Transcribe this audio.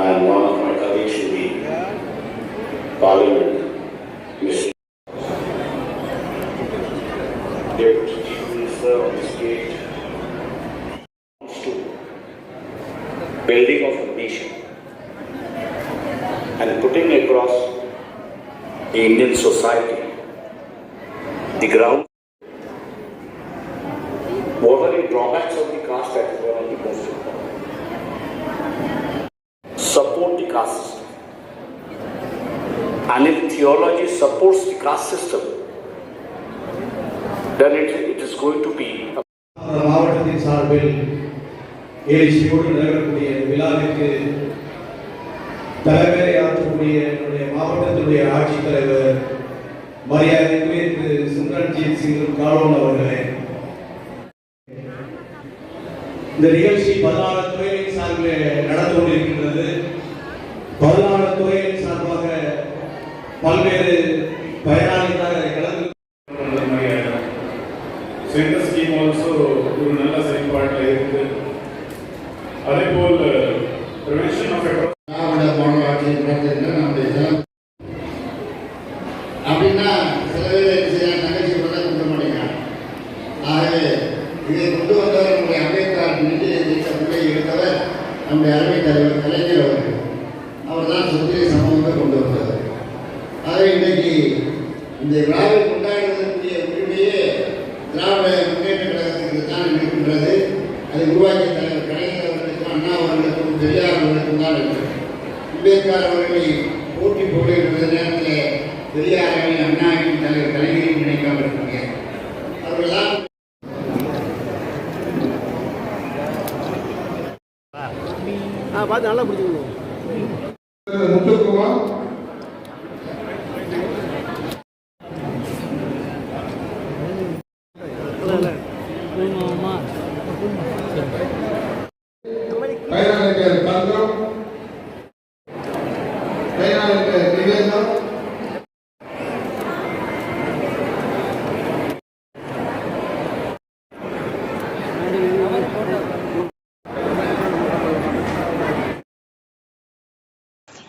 and one of my colleagues should be Parliament, Mr. Deputy Minister of the state, to building of a nation and putting across the Indian society the ground. What are the drawbacks of the caste the caste system. And if theology supports the caste system, then it, it is going to be a அப்புறம் மாவட்டத்தின் சார்பில் எழுச்சியோடு நடைபெறக்கூடிய இந்த விழாவிற்கு தலைவரை ஆற்றக்கூடிய என்னுடைய மாவட்டத்தினுடைய ஆட்சித்தலைவர் மரியாதைக்குரிய திரு சிம்ரன்ஜித் சிங் காலோன் அவர்களே இந்த நிகழ்ச்சி பதினாறு துறைகளின் சார்பில் நடந்து கொண்டிருக்கின்றது பல்வேறு பயனாளிகளாக கலந்து சென்ற ஸ்கீம் ஆல்சோ ஒரு நல்ல செயல்பாட்டில் இருக்கு. அதே போல் ப்ரிவென்ஷன் ஆஃப் நம்முடைய ஜனம் அப்படின்னா சில பேர் செய்யறாங்க? தங்கச்சி கூட கொண்டு மாட்டேங்கிறாங்க ஆகவே இதை கொண்டு வந்தவர் நம்முடைய அம்பேத்கர் நெஞ்சில் எதிர்த்த பிள்ளை எடுத்தவர் நம்முடைய அருமை தலைவர் கலைஞர் அவர்கள் அவர் தான் சொத்திரை சமூகத்தை கொண்டு வந்தவர் ஆகவே இன்றைக்கு இந்த விழாவை கொண்டாடுவதற்குரிய உரிமையே திராவிட முன்னேற்ற கழகத்திற்கு தான் இருக்கின்றது. அதை உருவாக்கிய தலைவர் கலைஞர் அவர்களுக்கும் அண்ணா அவர்களுக்கும் பெரியார் அவர்களுக்கும் தான் இருக்கிறது. அம்பேத்கர் அவர்களை போட்டி போடுகின்ற நேரத்தில் பெரியாரையும் அண்ணாவையும் தலைவர் கலைஞரையும் நினைக்காமல் இருப்பாங்க அவர்கள்தான் முத்துக்குமார்.